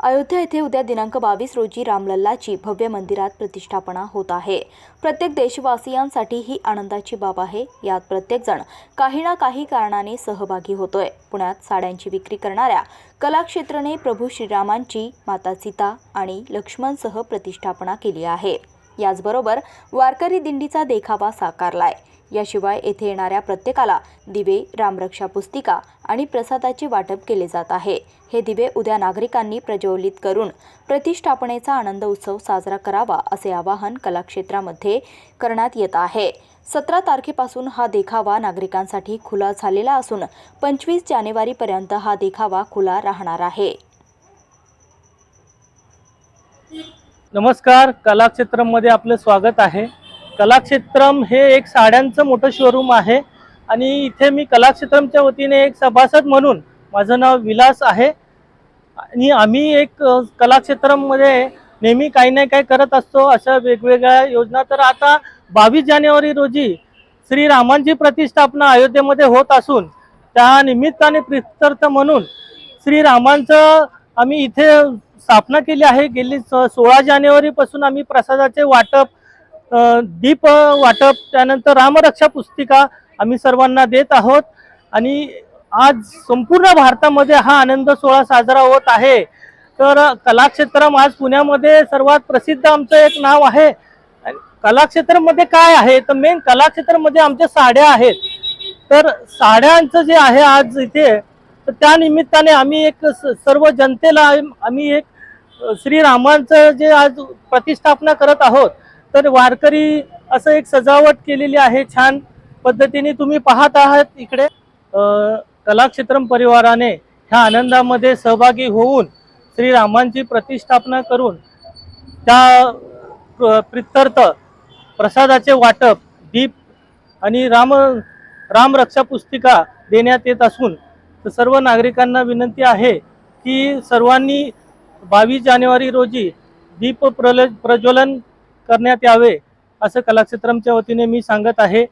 अयोध्या येथे उद्या दिनांक बावीस रोजी रामलल्लाची भव्य मंदिरात प्रतिष्ठापना होत आहे. प्रत्येक देशवासियांसाठी ही आनंदाची बाब आहे. यात प्रत्येकजण काही ना काही कारणाने सहभागी होतोय. पुण्यात साड्यांची विक्री करणाऱ्या कलाक्षेत्रने प्रभू श्रीरामांची माता सीता आणि लक्ष्मणसह प्रतिष्ठापना केली आहे. याचबरोबर वारकरी दिंडीचा देखावा साकारलाय. याशिवाय येथे येणाऱ्या प्रत्येकाला दिवे रामरक्षा पुस्तिका आणि प्रसादाचे वाटप केले जात आहे. हे दिवे उद्या नागरिकांनी प्रज्वलित करून प्रतिष्ठापनेचा आनंद उत्सव साजरा करावा असे आवाहन कलाक्षेत्रामध्ये करण्यात येत आहे. सतरा तारखेपासून हा देखावा नागरिकांसाठी खुला झालेला असून पंचवीस जानेवारीपर्यंत हा देखावा खुला राहणार आहे. नमस्कार कलाक्षेत्रममध्ये आपलं स्वागत आहे. कलाक्षेत्रम हे एक साड्यांचं मोठं शोरूम आहे आणि इथे मी कलाक्षेत्रमच्या वतीने एक सभासद म्हणून माझं नाव विलास आहे. आणि आम्ही एक अ, कलाक्षेत्रममध्ये नेहमी काही ना काही करत असतो अशा वेगवेगळ्या योजना. तर आता बावीस जानेवारी रोजी श्रीरामांची प्रतिष्ठापना अयोध्येमध्ये होत असून त्या निमित्ताने प्रित्यर्थ म्हणून श्रीरामांचं आम्ही इथे स्थापना केली आहे. गेली स- सोळा जानेवारीपासून आम्ही प्रसादाचे वाटप दीप वाटप त्यानंतर रामरक्षा पुस्तिका आम्ही सर्वांना देत आहोत. आणि आज संपूर्ण भारतामध्ये हा आनंद सोहळा साजरा होत आहे. तर कलाक्षेत्रम आज पुण्यामध्ये सर्वात प्रसिद्ध आमचं एक नाव आहे. आणि कलाक्षेत्रमध्ये काय आहे? तर मेन कलाक्षेत्रमध्ये आमच्या साड्या आहेत. तर साड्यांचं जे आहे आज इथे तर त्या निमित्ताने आम्ही एक स- सर्व जनतेला आम्ही एक श्रीरामांचं जे आज प्रतिष्ठापना करत आहोत तर वारकरी असं एक सजावट केलेली आहे छान पद्धतीने तुम्ही पाहत आहात इकडे. कलाक्षेत्रम परिवाराने ह्या आनंदामध्ये सहभागी होऊन श्रीरामांची प्रतिष्ठापना करून त्या प्रित्यर्थ प्रसादाचे वाटप दीप आणि राम रामरक्षा पुस्तिका देण्यात येत असून तर सर्व नागरिकांना विनंती आहे की सर्वांनी बावीस जानेवारी रोजी दीप प्रल प्रज्वलन करण्यात यावे असं कलाक्षेत्रमच्या वतीने मी सांगत आहे.